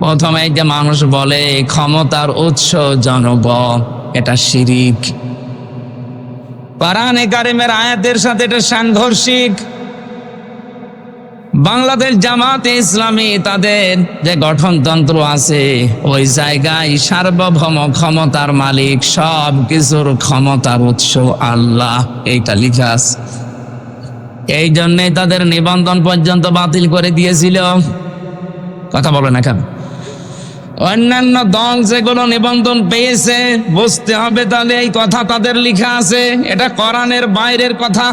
প্রথমে যে মানুষ বলে ক্ষমতার উৎস জনগণ এটা শিরিক। কোরআনে কারিমের আয়াতের সাথে এটা সাংঘর্ষিক। বাংলাদেশ জামাতে ইসলামী তাদের যে গঠনতন্ত্র আছে, ওই জায়গায় সার্বভৌম ক্ষমতার মালিক সব কিছুর ক্ষমতার উৎস আল্লাহ, এইটা লিখা আছে। এই জন্যই তাদের নিবন্ধন পর্যন্ত বাতিল করে দিয়েছিল। কথা বলে না কেন অন্যান্য দল যেগুলো নিবন্ধন পেয়েছে, বুঝতে হবে তাহলে এই কথা তাদের লিখা আছে। এটা কোরআনের বাইরের কথা।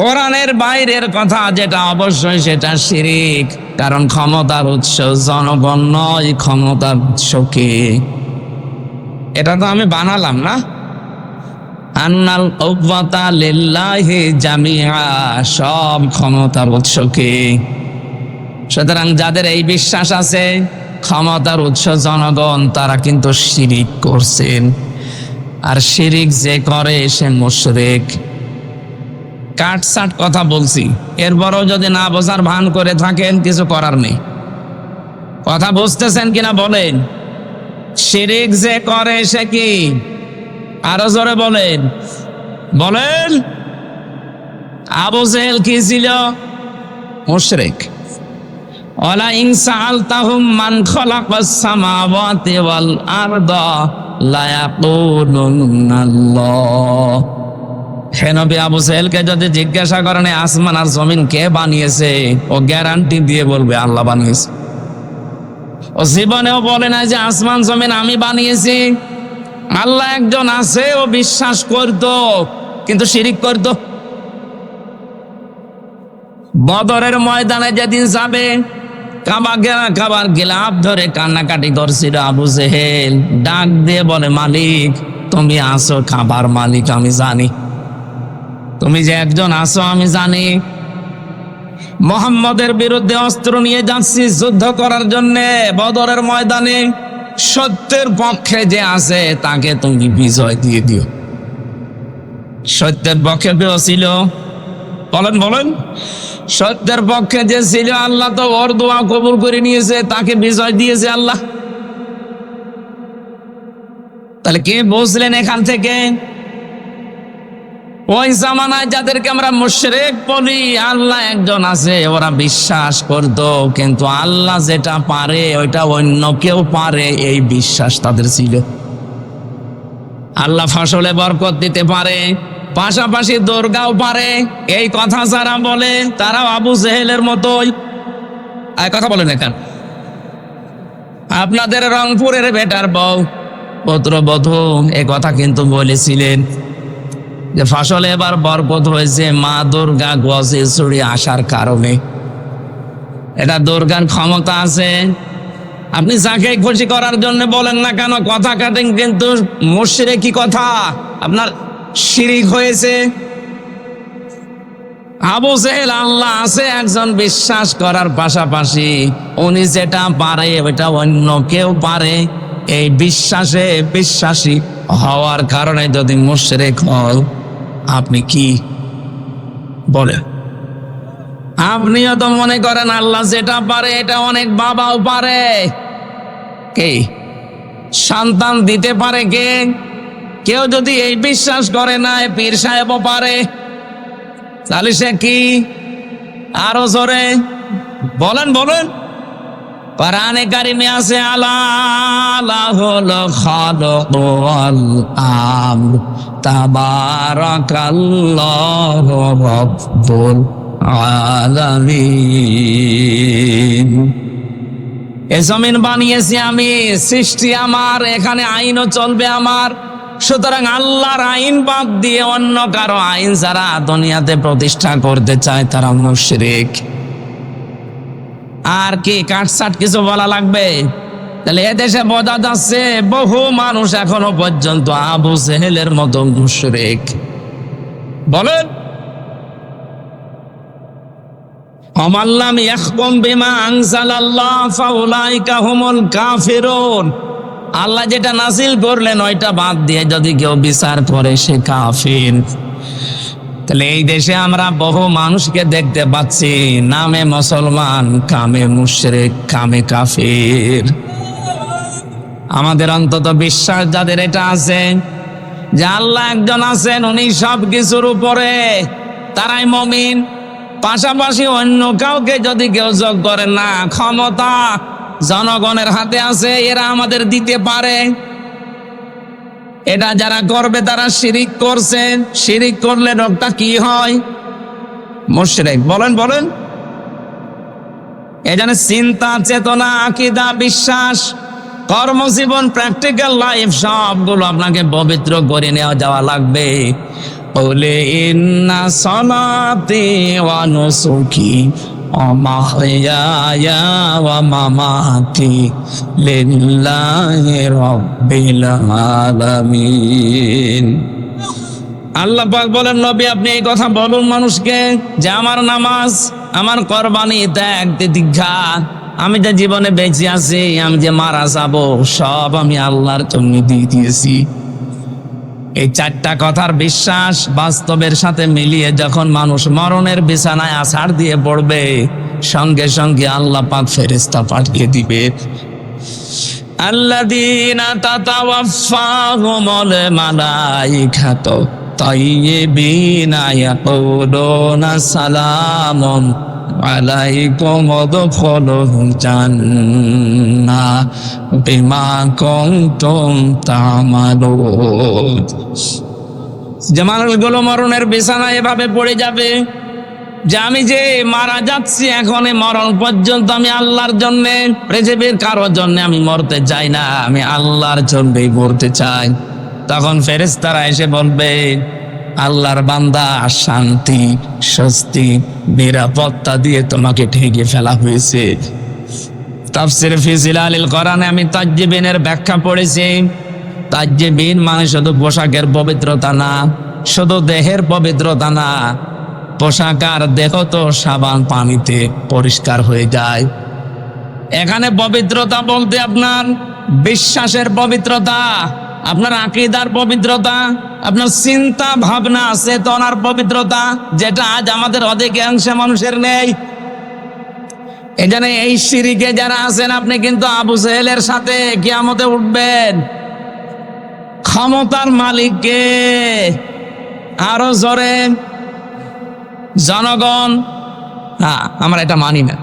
কোরআনের বাইরের কথা যেটা অবশ্যই সেটা শিরিক, কারণ ক্ষমতার উৎস জনগণ নয়, ক্ষমতার উৎস কে? এটা তো আমি বানালাম না। আন্নাল লিল্লাহি জামিআ, সব ক্ষমতার উৎস কে? সুতরাং যাদের এই বিশ্বাস আছে, ক্ষমতার উৎস জনগণ, তারা কিন্তু শিরিক করছেন। আর শিরিক যে করে, সে মুশরিক। কাটসাট কথা বলছি। এরপরও যদি না বোঝার ভান করে থাকেন, কিছু করার নেই। কথা বুঝতেছেন কিনা বলেন? শিরিক যে করে, সে কি? আরও জোরে বলেন। বলেন, আবু জেহেল কি ছিল? মুশরিক। ওয়ালা ইন সাআলতাহুম মান খালাকাস সামাওয়াতি ওয়াল আরদা লা ইয়াকুলুনাল্লাহ হে নবী যদি জিজ্ঞাসা করেন আসমান আর জমিন কে বানিয়েছে? ও গ্যারান্টি দিয়ে বলবে, আল্লাহ বানিয়েছে। ও জীবনেও বলে না যে, আসমান, জমিন আমি বানিয়েছি। আল্লাহ একজন আছে, ও বিশ্বাস করত, কিন্তু শিরিক করত। বদরের ময়দানে যেদিন যাবে কাবা কাবার গেলাপ ধরে কান্নাকাটি করছিল আবু জেহেল। ডাক দিয়ে বলে, মালিক, তুমি আসো খাবার মালিক, আমি জানি। তুমি যে একজন আসো আমি জানি। মোহাম্মদের বিরুদ্ধে অস্ত্র নিয়ে যাচ্ছি যুদ্ধ করার জন্য, বদরের ময়দানে। সত্যের পক্ষে যে আছে, তাকে তুমি বিজয় দিয়ে দিও। সত্যের পক্ষে কেউ ছিল? বলেন বলেন। সত্যের পক্ষে যে ছিল আল্লাহ তো ওর দোয়া কবুল করে নিয়েছে, তাকে বিজয় দিয়েছে আল্লাহ। তাহলে কে বুঝলেন এখান থেকে? ওই জামানায় যাদেরকে আমরা মুশরেক বলি, আল্লাহ একজন আছে, ওরা বিশ্বাস করত, কিন্তু আল্লাহ যেটা পারে, ওইটা অন্য কেউ পারে, এই বিশ্বাস তাদের ছিল। আল্লাহ ফসলে বরকত দিতে পারে। পাশাপাশি দুর্গাও পারে। এই কথা যারা বলে তারা আবু জেহেলের মতোই। কথা বলেন এখান। আপনাদের রংপুরের বেটার বউ পুত্রবধূ এ কথা কিন্তু বলেছিলেন। যে ফসলে এবার বরকত হয়েছে, মা দুর্গা গজে চড়ে আসার কারণে। এটা দুর্গার ক্ষমতা আছে। আপনি যাকে খুশি করার জন্য বলেন না কেন, কথা কাটেন কিন্তু মুশরে কি কথা। আপনার শিরিক হয়েছে। আবু জেহেল, আল্লাহ আছে, একজন বিশ্বাস করার পাশাপাশি উনি যেটা পারে ওটা অন্য কেউ পারে। এই বিশ্বাসে বিশ্বাসী হওয়ার কারণে যদি মুশরেক হল আপনি কি বলেন? আপনিও তো মনে করেন আল্লাহ যেটা পারে, এটা অনেক বাবাও পারে। কে? সন্তান দিতে পারে কে? কেউ যদি এই বিশ্বাস করে না পীর সাহেবও পারে। তাহলে সে কি? আরও জোরে। বলেন বলেন। কোরআনে কারিমে আছে আল্লাহ হলো খালক ওয়াল আমর। তাবারাকাল্লাহু রাব্বুল আলামিন। এ জমিন বানিয়েছি আমি, সৃষ্টি আমার, এখানে আইনও চলবে আমার। সুতরাং আল্লাহর আইন বাদ দিয়ে অন্য কারও আইন যারা দুনিয়াতে প্রতিষ্ঠা করতে চায় তারা মুশরিক। আর কি কাটসাট কিছু বলা লাগবে? তাহলে এদেশে বোঝা যাচ্ছে বহু মানুষ এখনও পর্যন্ত আবু সেহেলের মতো মুশরিক। বলেন। অমাল্লাম ইয়াহকুম বিমা আনজালাল্লাহ, ফাউলাইকা হুমুল কাফিরুন। আল্লাহ যেটা নাসিল করলেন, ওইটা বাদ দিয়ে যদি কেউ বিচার করে, সে কাফির। তাহলে এই দেশে আমরা বহু মানুষকে দেখতে পাচ্ছি, নামে মুসলমান, কামে মুশরিক, কামে কাফির। আমাদের অন্তত বিশ্বাস যাদের এটা আছে, যে আল্লাহ একজন আছেন, উনি সব কিছুর উপরে তারাই মমিন। পাশাপাশি অন্য কাউকে যদি কেউ যোগ করে, না, ক্ষমতা জনগণের হাতে আছে, এরা আমাদের দিতে পারে। এটা যারা করবে, তারা শিরিক করছে। শিরিক করলে রোগটা কি হয়? মুশরিক। বলেন বলেন। জন্য চিন্তা, চেতনা, আকিদা, বিশ্বাস, কর্মজীবন, প্র্যাকটিক্যাল লাইফ, সবগুলো আপনাকে পবিত্র করে নেওয়া, যাওয়া লাগবে। বলে, ইন্না সলাতে ওয়া নুসুকি রাব্বিল আলামিন। আল্লাহ বলেন, নবী, আপনি এই কথা বলুন মানুষকে যে আমার নামাজ, আমার কোরবানি ত্যাগ দীক্ষা আমি যে জীবনে বেঁচে আছি, আমি যে মারা যাব, সব আমি আল্লাহর জন্য দিয়ে দিয়েছি। এই চারটা কথার বিশ্বাস বাস্তবের সাথে মিলিয়ে যখন মানুষ মরণের বিছানায় আছাড় দিয়ে পড়বে সঙ্গে সঙ্গে আল্লাহ পাক ফেরেস্তা পাঠিয়ে দিবে الذين تتوفاهم الملائكة طيبين يقولون سلام عليكم ادخلوا الجنة بما كنتم تعملون যে মানুষগুলো মরণের বিছানায় এভাবে পড়ে যাবে যে আমি যে মারা যাচ্ছি এখন এই মরণ পর্যন্ত আমি আল্লাহর জন্য পৃথিবীর কারোর জন্য আমি মরতে চাই না আমি আল্লাহর জন্যই মরতে চাই তখন ফেরেশতারা এসে বলবে আল্লাহর বান্দা, শান্তি, স্বস্তি, নিরাপত্তা দিয়ে তোমাকে ঠেকে ফেলা হয়েছে। তাফসির ফিজিল আলিল কোরআনে আমি তাজ্জিবিনের ব্যাখ্যা পড়েছি। তাজ্জিবিন মানে শুধু পোশাকের পবিত্রতা না, শুধু দেহের পবিত্রতা না। পোশাক আর দেহ তো সাবান পানিতে পরিষ্কার হয়ে যায়। এখানে পবিত্রতা বলতে আপনার বিশ্বাসের পবিত্রতা, আপনার আকিদার পবিত্রতা আপনার চিন্তা, ভাবনা চেতনার পবিত্রতা, যেটা আজ আমাদের অধিকাংশ মানুষের নেই। জন্য এই সিঁড়িকে যারা আছেন, আপনি কিন্তু আবু সেহেলের সাথে কিয়ামতে উঠবেন। ক্ষমতার মালিককে আরও জোরে। জনগণ হ্যাঁ আমরা এটা মানি না।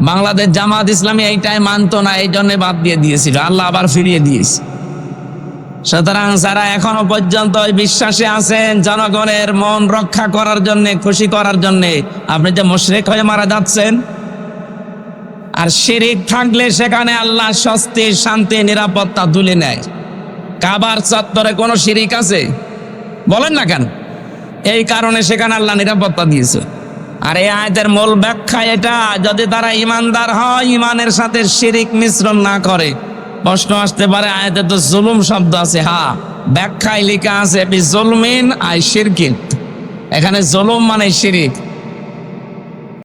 বাংলাদেশ জামাত ইসলামী এইটাই মানতো না এই জন্য বাদ দিয়ে দিয়েছিল। আল্লাহ আবার ফিরিয়ে দিয়েছে। সুতরাং যারা এখনও পর্যন্ত বিশ্বাসে আছেন, জনগণের মন রক্ষা করার জন্য, খুশি করার জন্য, আপনি যে মুশরিক হয়ে মারা যাচ্ছেন, আর শিরিক থাকলে সেখানে আল্লাহ স্বস্তি, শান্তি, নিরাপত্তা তুলে নেয়। কাবার চত্বরে কোনো শিরিক আছে? বলেন না কেন? এই কারণে সেখানে আল্লাহ নিরাপত্তা দিয়েছে। আর এই আয়তের মূল ব্যাখ্যা এটা, যদি তারা ইমানদার হয়, ইমানের সাথে শিরিক মিশ্রণ না করে প্রশ্ন আসতে পারে, আয়তে তো জুলুম শব্দ আছে, হা। ব্যাখ্যায় লেখা আছে এখানে জুলুম মানে শিরিক।